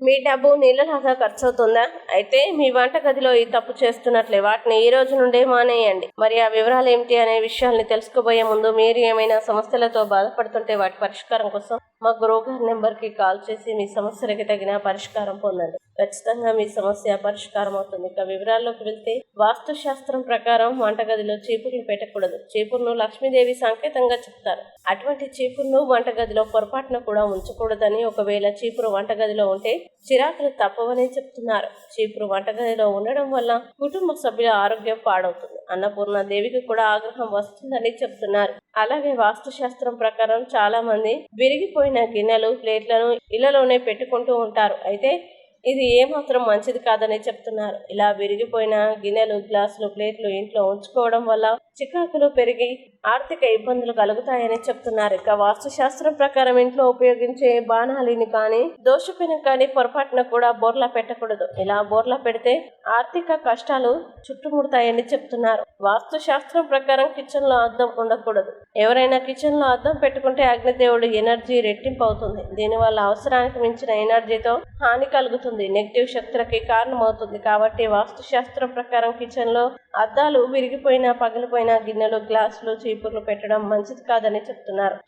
మీ డబ్బు నీళ్ళలాగా ఖర్చు అవుతుందా అయితే మీ వంటగదిలో ఈ తప్పు చేస్తున్నట్లే. వాటిని ఈ రోజు నుండే మానేయండి. మరి ఆ వివరాలు ఏమిటి అనే విషయాల్ని తెలుసుకోబోయే ముందు మీరు ఏమైనా సమస్యలతో బాధపడుతుంటే వాటి పరిష్కారం కోసం మా గురువు నెంబర్కి కాల్ చేసి మీ సమస్యలకి తగిన పరిష్కారం పొందండి. ఖచ్చితంగా మీ సమస్య పరిష్కారం అవుతుంది. ఇక వివరాల్లోకి వెళ్తే వాస్తు శాస్త్రం ప్రకారం వంటగదిలో చీపుర్లు పెట్టకూడదు. చీపుర్ను లక్ష్మీదేవి సంకేతంగా చెప్తారు. అటువంటి చీపుర్ను వంటగదిలో పొరపాటున కూడా ఉంచకూడదని ఒకవేళ చీపురు వంటగదిలో ఉంటే చిరాకులు తప్పవని చెప్తున్నారు. చీపురు వంటగదిలో ఉండడం వల్ల కుటుంబ సభ్యుల ఆరోగ్యం పాడవుతుంది. అన్నపూర్ణ దేవికి కూడా ఆగ్రహం వస్తుందని చెప్తున్నారు. అలాగే వాస్తు శాస్త్రం ప్రకారం చాలా మంది విరిగిపోయిన గిన్నెలు ప్లేట్లను ఇళ్ళలోనే పెట్టుకుంటూ ఉంటారు. అయితే ఇది ఏమాత్రం మంచిది కాదని చెప్తున్నారు. ఇలా విరిగిపోయిన గిన్నెలు గ్లాసులు ప్లేట్లు ఇంట్లో ఉంచుకోవడం వల్ల చికాకులు పెరిగి ఆర్థిక ఇబ్బందులు కలుగుతాయని చెప్తున్నారు. ఇక వాస్తు శాస్త్రం ప్రకారం ఇంట్లో ఉపయోగించే బాణాలిని కానీ దోషపిని కానీ పొరపాటున కూడా బోర్లా పెట్టకూడదు. ఇలా బోర్లా పెడితే ఆర్థిక కష్టాలు చుట్టుముడతాయని చెప్తున్నారు. వాస్తు శాస్త్రం ప్రకారం కిచెన్లో అద్దం ఉండకూడదు. ఎవరైనా కిచెన్లో అద్దం పెట్టుకుంటే అగ్నిదేవుడు ఎనర్జీ రెట్టింపు అవుతుంది దీనివల్ల అవసరానికి మించిన ఎనర్జీతో హాని కలుగుతుంది. నెగిటివ్ శక్తులకి కారణమవుతుంది. కాబట్టి వాస్తు శాస్త్రం ప్రకారం కిచెన్లో అద్దాలు విరిగిపోయిన పగిలిపోయిన గిన్నెలు గ్లాసులు చీపుర్లు పెట్టడం మంచిది కాదని చెప్తున్నారు.